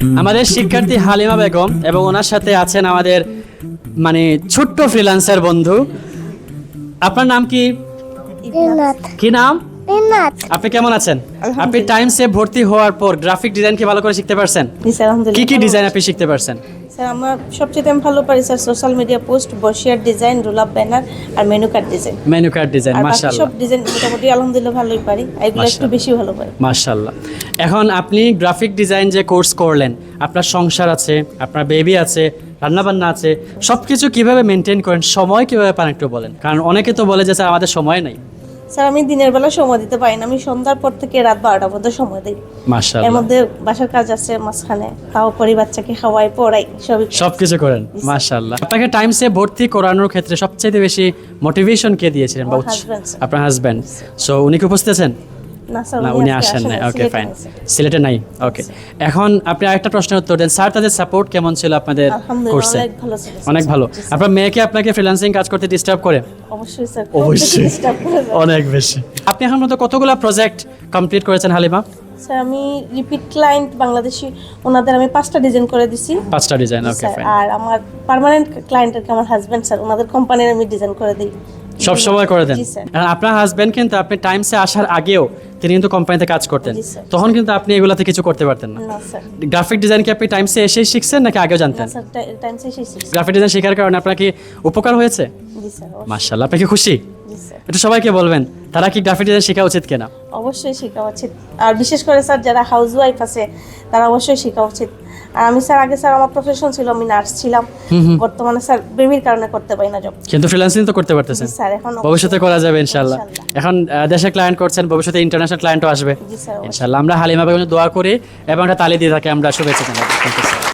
আমাদের শিক্ষার্থী হালিমা বেগম এবং ওনার সাথে আছেন আমাদের মানে ছোট্ট ফ্রিল্যান্সার বন্ধু। আপনার নাম কি? কি নাম? আপনি কেমন আছেন? আপনি টাইমসে ভর্তি হওয়ার পর গ্রাফিক ডিজাইন কি ভালো করে শিখতে পারছেন? কি কি ডিজাইন আপনি শিখতে পারছেন? স্যার আমার সবচেয়ে আমি ভালো পারি স্যার সোশ্যাল মিডিয়া পোস্ট বসিয়ার ডিজাইন রোল আপ ব্যানার আর menu card design menu card design মাশাআল্লাহ। সব ডিজাইন মোটামুটি আলহামদুলিল্লাহ ভালোই পারি। এগুলো একটু বেশি ভালো পারি। মাশাআল্লাহ। এখন আপনি গ্রাফিক ডিজাইন যে কোর্স করলেন আপনার সংসার আছে আপনার বেবি আছে রান্নাবান্না আছে সব কিছু কীভাবে মেনটেন করেন সময় কীভাবে পান একটু বলেন? কারণ অনেকে তো বলে যে স্যার আমাদের সময় নেই। স্যার আমি দিনের বেলা সময় দিতে পারি না। আমি সন্ধ্যার পর থেকে রাত বারোটা পর্যন্ত সময় দিই। এর মধ্যে বাসার কাজ আছে মাঝখানে তাও পরি বাচ্চাকে খাওয়াই পড়াই সবই সব সবকিছু করেন মাশাআল্লাহ। আপনাকে টাইম সে ভর্তি করানোর ক্ষেত্রে সবচেয়ে বেশি মোটিভেশন কে দিয়েছিলেন বা. আপনার হাজব্যান্ড সো উনি কি উপস্থিত আছেন? না উনি আসেন নাই। ওকে ফাইন সিলেটে নাই। ওকে এখন আপনি আরেকটা প্রশ্নের উত্তর দেন। স্যার তাদের সাপোর্ট কেমন ছিল আপনাদের কোর্সে অনেক ভালো। আপনার মেয়েকে আপনাকে ফ্রিল্যান্সিং কাজ করতে ডিস্টার্ব করে? অবশ্যই স্যার। অনেক বেশি আপনি এখন মতো কতগুলো প্রজেক্ট কমপ্লিট করেছেন হালিমা? স্যার আমি রিপিট ক্লায়েন্ট বাংলাদেশি ওনাদের আমি পাঁচটা ডিজাইন করে দিছি। পাঁচটা ডিজাইন ওকে ফাইন আর আমার পার্মানেন্ট ক্লায়েন্ট আর আমার হাজবেন্ড স্যার ওনাদের কোম্পানির আমি ডিজাইন করে দিই। সব সময় করে দেন। আর আপনার হাজবেন্ড কিন্তু আপনি টাইমসে আসার আগেও তিনি কিন্তু কোম্পানিতে কাজ করতেন। তখন কিন্তু আপনি এগুলাতে কিছু করতে পারতেন না। গ্রাফিক ডিজাইন কি আপনি টাইমসে এসেই শিখছেন নাকি আগেও জানতেন? গ্রাফিক ডিজাইন শেখার কারণে আপনার কি উপকার হয়েছে? জি স্যার অবশ্যই। মার্শাল্লাহ আপনি কি খুশি? একটু সবাইকে বলবেন তারা কি গ্রাফিক ডিজাইন শেখা উচিত কিনা? অবশ্যই শেখা উচিত। আর বিশেষ করে স্যার যারা হাউস ওয়াইফ আছে তারা অবশ্যই শেখা উচিত। আর আমি স্যার আগে স্যার আমার প্রফেশন ছিল আমি নার্স ছিলাম। বর্তমানে স্যার বেবির কারণে করতে পারি না জব কিন্তু ফ্রিল্যান্সিং তো করতে পারতেছেন। স্যার এখন ভবিষ্যতে করা যাবে ইনশাল্লাহ। এখন দেশে ক্লায়েন্ট করছেন ভবিষ্যতে ইন্টারন্যাশনাল ক্লায়েন্টও আসবে। ইনশাল্লাহ। আমরা হালিমা বেগম দোয়া করি এবং একটা তালি দিয়ে থাকি আমরা শুভেচ্ছা জানাই। Thank you sir